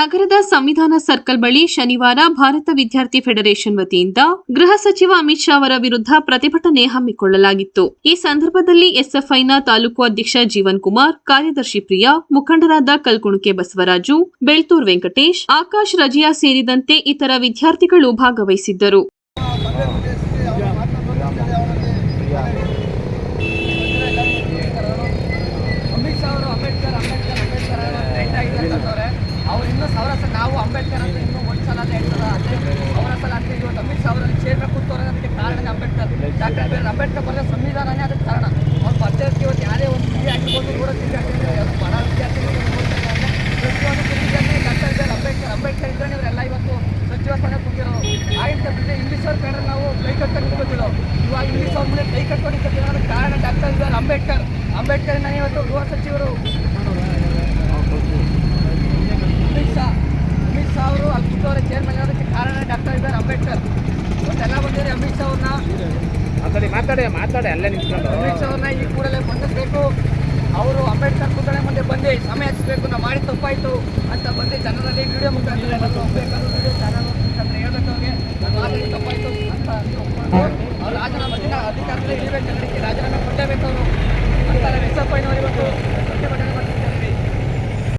ನಗರದ ಸಂವಿಧಾನ ಸರ್ಕಲ್ ಬಳಿ ಶನಿವಾರ ಭಾರತ ವಿದ್ಯಾರ್ಥಿ ಫೆಡರೇಷನ್ ವತಿಯಿಂದ ಗೃಹ ಸಚಿವ ಅಮಿತ್ ಶಾ ಅವರ ವಿರುದ್ಧ ಪ್ರತಿಭಟನೆ ಹಮ್ಮಿಕೊಳ್ಳಲಾಗಿತ್ತು. ಈ ಸಂದರ್ಭದಲ್ಲಿ ಎಸ್ಎಫ್ಐನ ತಾಲೂಕು ಅಧ್ಯಕ್ಷ ಜೀವನ್ ಕುಮಾರ್, ಕಾರ್ಯದರ್ಶಿ ಪ್ರಿಯಾ, ಮುಖಂಡರಾದ ಕಲ್ಕುಣಕೆ ಬಸವರಾಜು, ಬೆಳ್ತೂರ್ ವೆಂಕಟೇಶ್, ಆಕಾಶ್ ರಜಿಯಾ ಸೇರಿದಂತೆ ಇತರ ವಿದ್ಯಾರ್ಥಿಗಳು ಭಾಗವಹಿಸಿದ್ದರು ಅಮಿತ್ ಶಾ ಅವರು ಅಂಬೇಡ್ಕರ್ ಅಂಬೇಡ್ಕರ್ ಅಂಬೇಡ್ಕರ್ ಟ್ರೆಂಡ್ ಆಗಿದೆ ಅಂತಂದವ್ರೆ ಅವ್ರು ಇನ್ನೂ ಸಾವಿರ ನಾವು ಅಂಬೇಡ್ಕರ್ ಅಂತ ಇನ್ನೂ ಒಂದು ಸಲ ಅಂತ ಹೇಳ್ತಾರೆ ಅದೇ ಸಾವಿರ ಸಲ ಅಂತ ಇವತ್ತು ಅಮಿತ್ ಶಾ ಅವರಲ್ಲಿ ಚೇರ್ ಮೇಲೆ ಅದಕ್ಕೆ ಕಾರಣ ಅಂಬೇಡ್ಕರ್. ಡಾಕ್ಟರ್ ಬಿ ಅಂಬೇಡ್ಕರ್ ಬರೆದ ಸಂವಿಧಾನನೇ ಅದಕ್ಕೆ ಕಾರಣ. ಅವ್ರ ಪದ್ಧತಿ ಇವತ್ತು ಯಾರೇ ಒಂದು ಸಿಹಿ ಹಾಕಿಕೊಂಡು ಕೂಡ ಹಾಕಿದ್ರೆ ಯಾರು ಬಡ ವಿದ್ಯಾರ್ಥಿಗಳು ಓದ್ತಾ ಇದ್ದಾರೆ ಪ್ರತಿಯೊಂದು ಡಾಕ್ಟರ್ ಅಂಬೇಡ್ಕರ್ ಅಂಬೇಡ್ಕರ್ ಇದ್ದರೆ ಇವರೆಲ್ಲ ಇವತ್ತು ಸಚಿವ ಸ್ಥಾನ ಕೂತಿರೋ ಆಯ್ತು ಬಿಟ್ಟರೆ ಇಂಗ್ಲೀಷ್ ಅವ್ರ ನಾವು ಕೈ ಕಟ್ಕೊಂಡು ನಿಂತ್ಕೊತಿರೋ ಇವಾಗ ಇಂಗ್ಲೀಷ್ ಅವ್ರ ಮುಂದೆ ಕೈ ಕಟ್ಕೊಂಡು ಕಾರಣ ಡಾಕ್ಟರ್ ಬಿ ಅಂಬೇಡ್ಕರ್ ಅಂಬೇಡ್ಕರ್. ನಾನು ಇವತ್ತು ಗೃಹ ಸಚಿವರು ಅಮಿತ್ ಶಾ ಅಮಿತ್ ಶಾ ಅವರು ಅಲ್ಲಿ ಕೂತವರ ಚೇರ್ಮನ್ ಇರೋದಕ್ಕೆ ಕಾರಣ ಡಾಕ್ಟರ್ ಬಿ ಆರ್ ಅಂಬೇಡ್ಕರ್. ಇವತ್ತೆಲ್ಲ ಬಂದಿದೆ ಅಮಿತ್ ಶಾ ಅವ್ರನ್ನ. ಮಾತಾಡಿ ಮಾತಾಡಿ ಮಾತಾಡಿ ಅಲ್ಲೇ ನಿಂತ್ಕೊಂಡು. ಅಮಿತ್ ಶಾ ಅವ್ರನ್ನ ಈ ಕೂಡಲೇ ಬಂಧಿಸಬೇಕು. ಅವರು ಅಂಬೇಡ್ಕರ್ ಕೂಡಲೇ ಮುಂದೆ ಬಂದು ಸಮಯ ಹಚ್ಚಬೇಕು ನಾವು ಮಾಡಿ ತಪ್ಪಾಯಿತು ಅಂತ ಬಂದು ಜನರಲ್ಲಿ ವಿಡಿಯೋ ಮುಖಾಂತರ ನಾನು ಬೇಕಾದ್ರೂ ವಿಡಿಯೋ ಚಾನಲ್ ಮುಖಾಂತರ ಹೇಳ್ಬೇಕು ಅವ್ರಿಗೆ. ನಾನು ತಪ್ಪಾಯಿತು ಅಂತ ಅವ್ರು ರಾಜೀನಾಮೆ ಅಧಿಕಾರದಲ್ಲಿ ಇಳಿಬೇಕು ಜನರಿಗೆ ರಾಜೀನಾಮೆ ಕೊಡಲೇಬೇಕು ಅವರು. ಅಂತಾರೆ ಎಸ್ ಎಫ್ ಐನವರು ಇವತ್ತು.